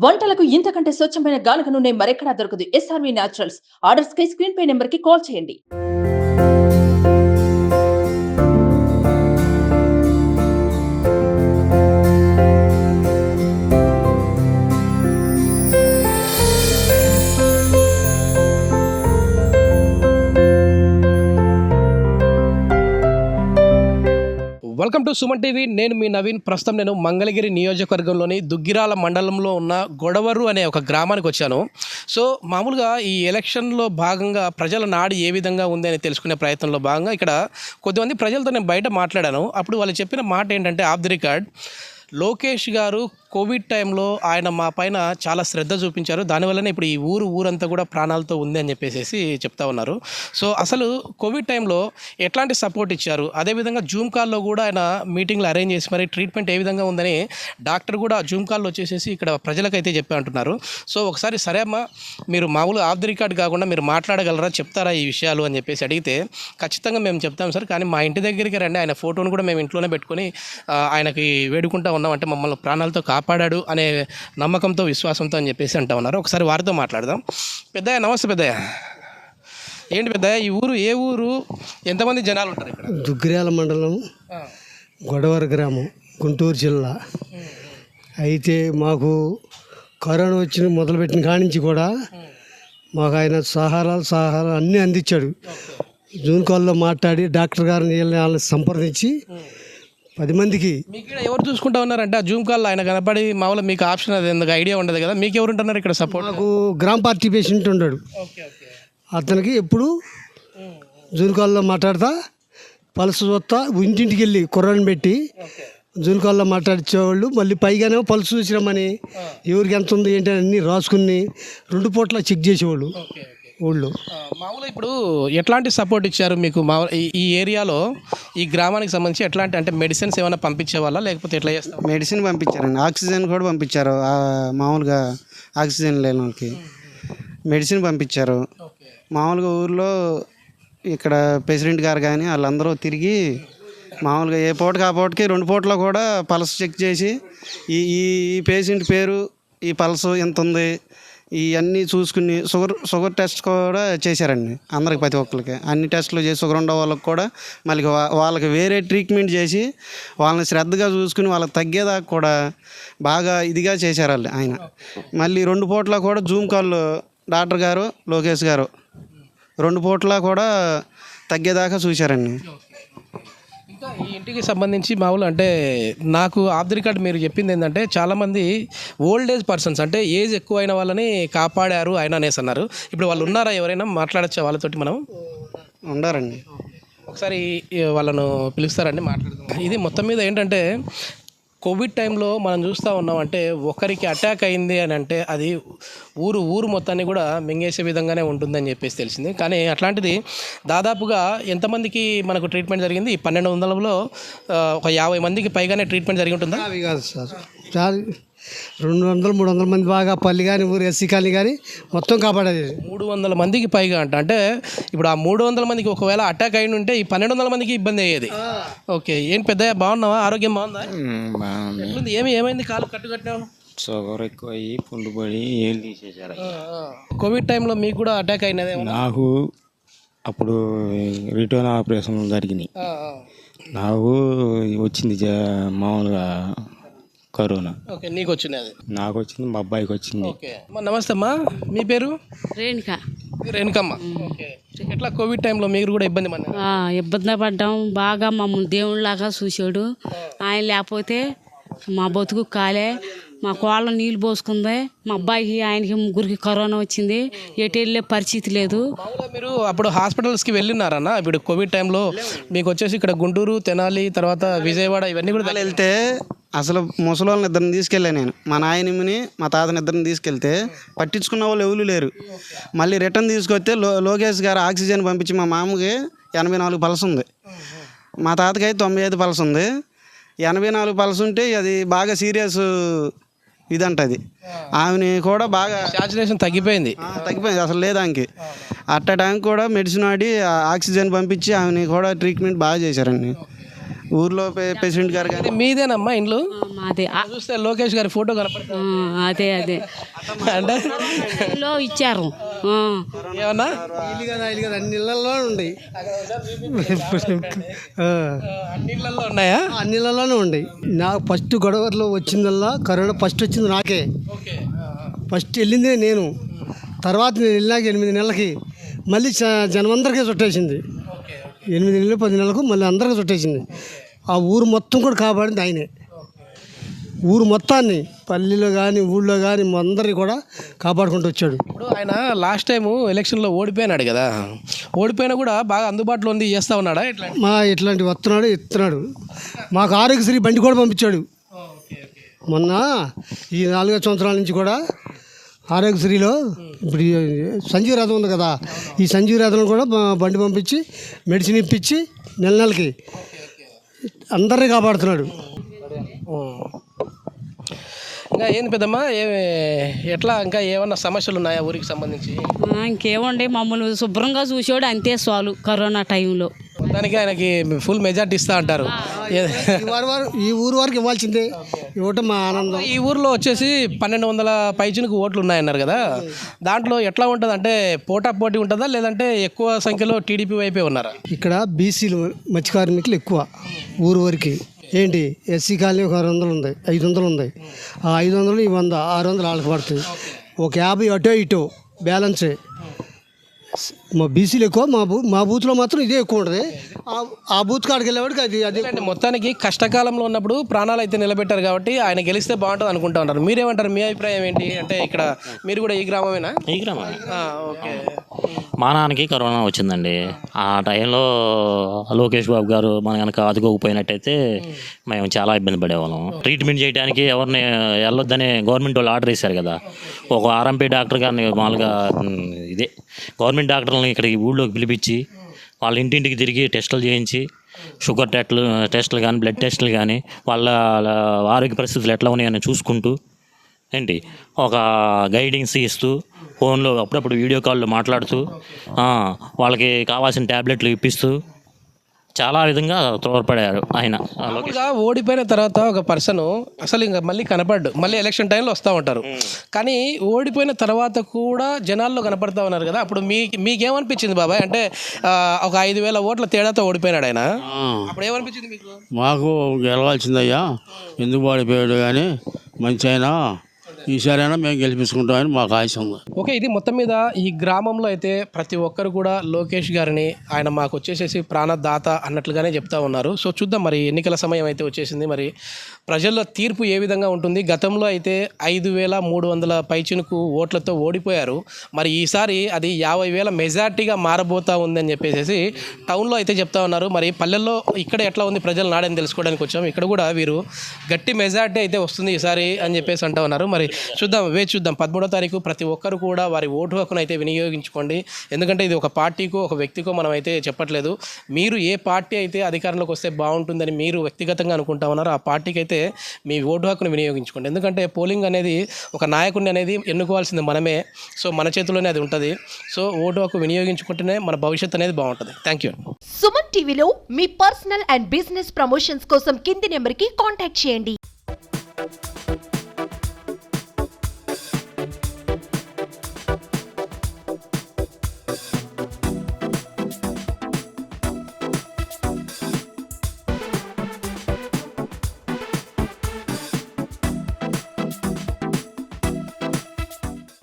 వంటలకు ఇంతకంటే స్వచ్ఛమైన గానుక నూనె మరెక్కడా దొరకదు. ఎస్ఆర్వి న్యాచురల్స్ ఆర్డర్స్ కై స్క్రీన్ పై నెంబర్కి కాల్ చేయండి. Welcome to Suman TV. నేను మీ నవీన్. ప్రస్తుతం నేను మంగళగిరి నియోజకవర్గంలోని దుగ్గిరాల మండలంలో ఉన్న గొడవరు అనే ఒక గ్రామానికి వచ్చాను. సో మామూలుగా ఈ ఎలక్షన్లో భాగంగా ప్రజల నాడి ఏ విధంగా ఉంది అని తెలుసుకునే ప్రయత్నంలో భాగంగా ఇక్కడ కొద్దిమంది ప్రజలతో నేను బయట మాట్లాడాను. అప్పుడు వాళ్ళు చెప్పిన మాట ఏంటంటే ఆఫ్ ది రికార్డ్. లోకేష్ గారు కోవిడ్ టైంలో ఆయన మా పైన చాలా శ్రద్ధ చూపించారు. దానివల్లనే ఇప్పుడు ఈ ఊరు ఊరంతా కూడా ప్రాణాలతో ఉంది అని చెప్పేసి చెప్తా ఉన్నారు. సో అసలు కోవిడ్ టైంలో ఎట్లాంటి సపోర్ట్ ఇచ్చారు? అదేవిధంగా జూమ్ కాల్లో కూడా ఆయన మీటింగ్లు అరేంజ్ చేసి మరి ట్రీట్మెంట్ ఏ విధంగా ఉందని డాక్టర్ కూడా జూమ్ కాల్లో వచ్చేసేసి ఇక్కడ ప్రజలకైతే చెప్పి అంటున్నారు. సో ఒకసారి సరే అమ్మా మీరు మామూలు ఆఫ్ ది రికార్డ్ కాకుండా మీరు మాట్లాడగలరా చెప్తారా ఈ విషయాలు అని చెప్పేసి అడిగితే ఖచ్చితంగా మేము చెప్తాం సార్. కానీ మా ఇంటి దగ్గరికి రండి ఆయన ఫోటోను కూడా మేము ఇంట్లోనే పెట్టుకొని ఆయనకి వేడుకుంటా ఉన్నాం. అంటే మమ్మల్ని ప్రాణాలతో కాపాడాడు అనే నమ్మకంతో విశ్వాసంతో అని చెప్పేసి అంటా ఉన్నారు. ఒకసారి వారితో మాట్లాడదాం. పెద్దయ్య నమస్తే పెద్దయ్య. ఏంటి పెద్దయ్య ఈ ఊరు ఏ ఊరు? ఎంతమంది జనాలు ఉంటారు ఇక్కడ? దుగ్గిరాల మండలం గొడవర గ్రామం గుంటూరు జిల్లా. అయితే మాకు కరోనా వచ్చిన మొదలుపెట్టిన కాడి నుంచి కూడా మాకు ఆయన సహారాలు సహారాలు అన్నీ అందించాడు. జూన్ కాల్లో మాట్లాడి డాక్టర్ గారిని వీళ్ళని వాళ్ళని సంప్రదించి పది మందికి. మీకు ఇక్కడ ఎవరు చూసుకుంటా ఉన్నారంటే ఆ జూమ్ కాల్లో ఆయన కనపడి మామూలుగా మీకు ఆప్షన్ అది ఎందుకు ఐడియా ఉండదు కదా మీకు ఎవరు ఉంటున్నారు ఇక్కడ సపోర్ట్ మాకు గ్రామ పార్టీ పేషెంట్ ఉన్నాడు. అతనికి ఎప్పుడు జూన్ కాల్లో మాట్లాడతా పలస చూస్తా ఇంటింటికి వెళ్ళి కుర్రాన్ని పెట్టి జూన్ కాల్లో మాట్లాడించేవాళ్ళు మళ్ళీ పైగానే పలుసు చూసినామని ఎవరికి ఎంత ఉంది ఏంటి అని అన్నీ రాసుకుని రెండు పూట్ల చెక్ చేసేవాళ్ళు. ఊళ్ళో. మామూలుగా ఇప్పుడు ఎట్లాంటి సపోర్ట్ ఇచ్చారు మీకు? ఈ- ఏరియాలో ఈ గ్రామానికి సంబంధించి ఎట్లాంటి అంటే మెడిసిన్స్ ఏమైనా పంపించే వాళ్ళ లేకపోతే ఎట్లా చేస్తాం మెడిసిన్ పంపించారండి ఆక్సిజన్ కూడా పంపించారు. మామూలుగా ఆక్సిజన్ లేని వాళ్ళకి. మెడిసిన్ పంపించారు. మామూలుగా ఊర్లో ఇక్కడ ప్రెసిడెంట్ గారు కానీ వాళ్ళందరూ తిరిగి మామూలుగా ఏ పూటకి ఆ పూటకి రెండు పూటలో కూడా పల్స్ చెక్ చేసి ఈ ఈ ఈ పేషెంట్ పేరు ఈ పల్స్ ఎంత ఉంది ఇవన్నీ చూసుకుని షుగర్ షుగర్ టెస్ట్ కూడా చేశారండి అందరికి ప్రతి ఒక్కరికి అన్ని టెస్టులు చేసి షుగర్ ఉండే వాళ్ళకి కూడా మళ్ళీ వా- వాళ్ళకి వేరే ట్రీట్మెంట్ చేసి వాళ్ళని శ్రద్ధగా చూసుకుని వాళ్ళకి తగ్గేదాకా కూడా బాగా ఇదిగా చేశారు వాళ్ళు ఆయన. మళ్ళీ రెండు పూట్ల కూడా జూమ్ కాల్ డాక్టర్ గారు లోకేష్ గారు రెండు పూట్ల కూడా తగ్గేదాకా చూశారండి. ఈ ఇంటికి సంబంధించి మామూలు అంటే నాకు ఆఫ్ ది రికార్డ్ మీరు చెప్పింది ఏంటంటే చాలామంది ఓల్డ్ ఏజ్ పర్సన్స్ అంటే ఏజ్ ఎక్కువ అయిన వాళ్ళని కాపాడారు ఆయన అనేసి అన్నారు. ఇప్పుడు వాళ్ళు ఉన్నారా ఎవరైనా మాట్లాడచ్చా వాళ్ళతోటి మనం? ఉండారండి. ఒకసారి వాళ్ళను పిలుస్తారండి మాట్లాడదాం. ఇది మొత్తం మీద ఏంటంటే కోవిడ్ టైంలో మనం చూస్తూ ఉన్నాం అంటే ఒకరికి అటాక్ అయింది అని అంటే అది ఊరు ఊరు మొత్తాన్ని కూడా మింగేసే విధంగానే ఉంటుందని చెప్పేసి తెలిసింది. కానీ అట్లాంటిది దాదాపుగా ఎంతమందికి మనకు ట్రీట్మెంట్ జరిగింది? ఈ పన్నెండు వందలలో ఒక యాభై మందికి పైగానే ట్రీట్మెంట్ జరిగి ఉంటుందా? అవి కాదు సార్. రెండు వందలు మూడు వందల మంది బాగా పల్లి కానీ ఊరు ఎస్సీ కాలనీ కానీ మొత్తం కాపాడేది. మూడు వందల మందికి పైగా అంట. అంటే ఇప్పుడు ఆ మూడు వందల మందికి ఒకవేళ అటాక్ అయి ఉంటే ఈ పన్నెండు వందల మందికి ఇబ్బంది అయ్యేది. ఓకే ఏంటి పెద్ద బాగున్నావా? ఆరోగ్యం బాగుందా? ఎట్లుంది? ఏమి ఏమైంది? కాలు కట్టుకట్టినావు షుగర్ ఎక్కువ అయ్యి పుండు పడి ఏం తీసేశారు కోవిడ్ టైంలో మీకు కూడా అటాక్ అయినదే నాకు అప్పుడు రిటర్న్ ఆపరేషన్ జరిగినాయి. నాకు వచ్చింది జ- మామూలుగా కరోనా. ఓకే నీకు వచ్చింది అది? నాకు వచ్చింది మా అబ్బాయికి వచ్చింది ఓకే. అమ్మా నమస్తే అమ్మా. మీ పేరు? రేణుక. రేణుకమ్మ. ఓకే. ఎట్లా కోవిడ్ టైంలో మీరు కూడా ఇబ్బంది పడినారు ఆ, ఇబ్బంది పడ్డాం. బాగా మమ్మల్ని దేవుళ్ళలాగా చూసాడు ఆయన లేకపోతే మా బతుకు కాలే. మా కోళ్ళ నీళ్ళు పోసుకుంది. మా అబ్బాయికి ఆయనకి ముగ్గురికి కరోనా వచ్చింది. ఎటు వెళ్ళే పరిస్థితి లేదు. మామూలుగా మీరు అప్పుడు హాస్పిటల్స్కి వెళ్ళినారన్న? ఇప్పుడు కోవిడ్ టైంలో మీకు వచ్చేసి ఇక్కడ గుంటూరు తెనాలి తర్వాత విజయవాడ ఇవన్నీ కూడా వెళ్తే అసలు ముసలి వాళ్ళని ఇద్దరిని తీసుకెళ్ళా నేను. మా నాయనమ్మని మా తాతని ఇద్దరిని తీసుకెళ్తే పట్టించుకున్న వాళ్ళు ఎవరు లేరు. మళ్ళీ రిటర్న్ తీసుకొస్తే లో లోకేష్ గారు ఆక్సిజన్ పంపించి మా మామకి ఎనభై నాలుగు పల్స్ ఉంది. మా తాతకి అయితే తొంభై ఐదు పల్స్ ఉంది. ఎనభై నాలుగు పల్స్ ఉంటే అది బాగా సీరియస్ ఇదంట అది. ఆమెని కూడా బాగా సాచురేషన్ తగ్గిపోయింది. తగ్గిపోయింది. అసలు లేదు ఆమెకి. అట్ట టైం కూడా మెడిసిన్ వాడి ఆ ఆక్సిజన్ పంపించి ఆమెని కూడా ట్రీట్మెంట్ బాగా చేశారండి. ఊర్లో ప్రె- ప్రెసిడెంట్ గారు కానీ మీదేనమ్మా ఇండ్లు? మాదే. చూస్తే లోకేష్ గారి ఫోటో కనపడుతుంది అదే అదే. అంటే ఇచ్చారు. ఏమన్నా? అన్ని ఇళ్ళల్లో ఉండి. అన్నిళ్ళల్లో ఉన్నాయా? అన్ని ఇళ్ళలోనే ఉండి. నాకు ఫస్ట్ గొడవలో వచ్చిందల్లా కరోనా ఫస్ట్ వచ్చింది నాకే. ఓకే. ఫస్ట్ వెళ్ళిందే నేను. తర్వాత నేను వెళ్ళినాక ఎనిమిది నెలలకి మళ్ళీ జనమందరికీ చుట్టేసింది. ఎనిమిది నెలలు పది నెలలకు మళ్ళీ అందరికీ చుట్టేసింది. ఆ ఊరు మొత్తం కూడా కాపాడింది ఆయనే. ఊరు మొత్తాన్ని పల్లెలో కానీ ఊళ్ళో కానీ అందరినీ కూడా కాపాడుకుంటూ వచ్చాడు. ఇప్పుడు ఆయన లాస్ట్ టైం ఎలక్షన్లో ఓడిపోయినాడు కదా. ఓడిపోయినా కూడా బాగా అందుబాటులో ఉంది చేస్తా ఉన్నాడా? ఇట్లా మా ఇట్లాంటి వస్తున్నాడు ఇస్తున్నాడు మాకు ఆరోగ్యశ్రీ బండి కూడా పంపించాడు. మొన్న ఈ నాలుగైదు సంవత్సరాల నుంచి కూడా ఆరోగ్యశ్రీలో ఇప్పుడు సంజీవ రథం ఉంది కదా ఈ సంజీవ రథం కూడా బండి పంపించి మెడిసిన్ ఇప్పించి నెల నెలకి అందరినీ కాపాడుతున్నాడు. ఇంకా ఏంది పెద్దమ్మా ఏ ఎట్లా ఇంకా ఏమన్నా సమస్యలు ఉన్నాయా ఊరికి సంబంధించి? ఇంకేముండి మమ్మల్ని శుభ్రంగా చూసాడు అంతే చాలు కరోనా టైంలో. దానికి ఆయనకి ఫుల్ మెజార్టీ ఇస్తా అంటారు. ఈ ఊరు వారికి ఇవ్వాల్సిందే. ఇవ్వటం మా ఆనందం. ఈ ఊర్లో వచ్చేసి పన్నెండు వందల పైచునికి ఓట్లు ఉన్నాయన్నారు కదా. దాంట్లో ఎట్లా ఉంటుంది అంటే పోటా పోటీ ఉంటుందా? లేదంటే ఎక్కువ సంఖ్యలో టీడీపీ వైపే ఉన్నారా? ఇక్కడ బీసీలు మత్స్య కార్మికులు ఎక్కువ ఊరు వరకు. ఏంటి? ఎస్సీ కాలనీ ఒక ఆరు వందలు ఉంది ఐదు వందలు ఉంది. ఆ ఐదు వందలు ఈ వంద ఆరు వందలు వాళ్ళకి పడుతుంది ఒక యాభై అటో ఇటో బ్యాలెన్సే. మా బీసీలు ఎక్కువ మా బూ మా బూత్లో మాత్రం ఇదే ఎక్కువ ఉంటుంది. ఆ- బూత్ కాడికి వెళ్ళేవాడికి అది అది అంటే మొత్తానికి కష్టకాలంలో ఉన్నప్పుడు ప్రాణాలు అయితే నిలబెట్టారు కాబట్టి ఆయన గెలిస్తే బాగుంటుంది అనుకుంటా ఉంటారు. మీరేమంటారు? మీ అభిప్రాయం ఏంటి? అంటే ఇక్కడ మీరు కూడా ఈ గ్రామమేనా? ఈ గ్రామం ఆ, ఓకే. మా నాన్నకి కరోనా వచ్చిందండి. ఆ టైంలో లోకేష్ బాబు గారు మన కనుక ఆదుకోకపోయినట్టయితే మేము చాలా ఇబ్బంది పడేవాళ్ళం. ట్రీట్మెంట్ చేయడానికి ఎవరిని వెళ్ళొద్దని గవర్నమెంట్ వాళ్ళు ఆర్డర్ వేశారు కదా. ఒక ఆర్ఎంపీ డాక్టర్ గారిని మామూలుగా ఇదే గవర్నమెంట్ డాక్టర్లని ఇక్కడికి ఊళ్ళోకి పిలిపించి వాళ్ళ ఇంటింటికి తిరిగి టెస్టులు చేయించి షుగర్ టెస్టులు టెస్టులు కానీ బ్లడ్ టెస్టులు కానీ వాళ్ళ ఆరోగ్య పరిస్థితులు ఎట్లా ఉన్నాయని చూసుకుంటూ ఏంటి ఒక గైడింగ్స్ ఇస్తూ ఫోన్లో అప్పుడప్పుడు వీడియో కాల్లో మాట్లాడుతూ వాళ్ళకి కావాల్సిన ట్యాబ్లెట్లు ఇప్పిస్తూ చాలా విధంగా తోడ్పడారు ఆయన. మామూలుగా ఓడిపోయిన తర్వాత ఒక పర్సన్ అసలు ఇంకా మళ్ళీ కనపడ్డు. మళ్ళీ ఎలక్షన్ టైంలో వస్తూ ఉంటారు. కానీ ఓడిపోయిన తర్వాత కూడా జనాల్లో కనపడతా ఉన్నారు కదా. అప్పుడు మీ మీకేమనిపించింది బాబాయ్? అంటే ఒక ఐదు వేల ఓట్ల తేడాతో ఓడిపోయినాడు ఆయన. అప్పుడు ఏమనిపించింది మీకు? మాకు గెలవాల్సిందయ్యా. ఎందుకు పడిపోయాడు కానీ మంచి అయినా ఈసారైనా మేము గెలిపించుకుంటామని మాకు ఆశ ఉంది. ఓకే ఇది మొత్తం మీద ఈ గ్రామంలో అయితే ప్రతి ఒక్కరు కూడా లోకేష్ గారిని ఆయన మాకు వచ్చేసేసి ప్రాణదాత అన్నట్లుగానే చెప్తా ఉన్నారు. సో చూద్దాం మరి ఎన్నికల సమయం అయితే వచ్చేసింది. మరి ప్రజల్లో తీర్పు ఏ విధంగా ఉంటుంది? గతంలో అయితే ఐదు వేల మూడు వందల పైచినుకు ఓట్లతో ఓడిపోయారు. మరి ఈసారి అది యాభై వేల మెజార్టీగా మారబోతా ఉందని చెప్పేసి టౌన్లో అయితే చెప్తా ఉన్నారు. మరి పల్లెల్లో ఇక్కడ ఎట్లా ఉంది? ప్రజల నాడని తెలుసుకోవడానికి వచ్చాము ఇక్కడ కూడా వీరు గట్టి మెజార్టీ అయితే వస్తుంది ఈసారి అని చెప్పేసి అంటా ఉన్నారు. మరి చూద్దాం వేచి చూద్దాం. పదమూడో తారీఖు ప్రతి ఒక్కరు కూడా వారి ఓటు హక్కును అయితే వినియోగించుకోండి. ఎందుకంటే ఇది ఒక పార్టీకో ఒక వ్యక్తికో మనం అయితే చెప్పట్లేదు. మీరు ఏ పార్టీ అయితే అధికారంలోకి వస్తే బాగుంటుందని మీరు వ్యక్తిగతంగా అనుకుంటా ఉన్నారో ఆ పార్టీకి అయితే మీ ఓటు హక్కును వినియోగించుకోండి. ఎందుకంటే పోలింగ్ అనేది ఒక నాయకుడిని అనేది ఎన్నుకోవాల్సింది మనమే. సో మన చేతిలోనే అది ఉంటుంది. సో ఓటు హక్కు వినియోగించుకుంటేనే మన భవిష్యత్తు అనేది బాగుంటుంది. థ్యాంక్ యూ సుమన్ టీవీలో మీ పర్సనల్ అండ్ బిజినెస్ ప్రమోషన్స్ కోసం కింది నెంబర్కి కాంటాక్ట్ చేయండి.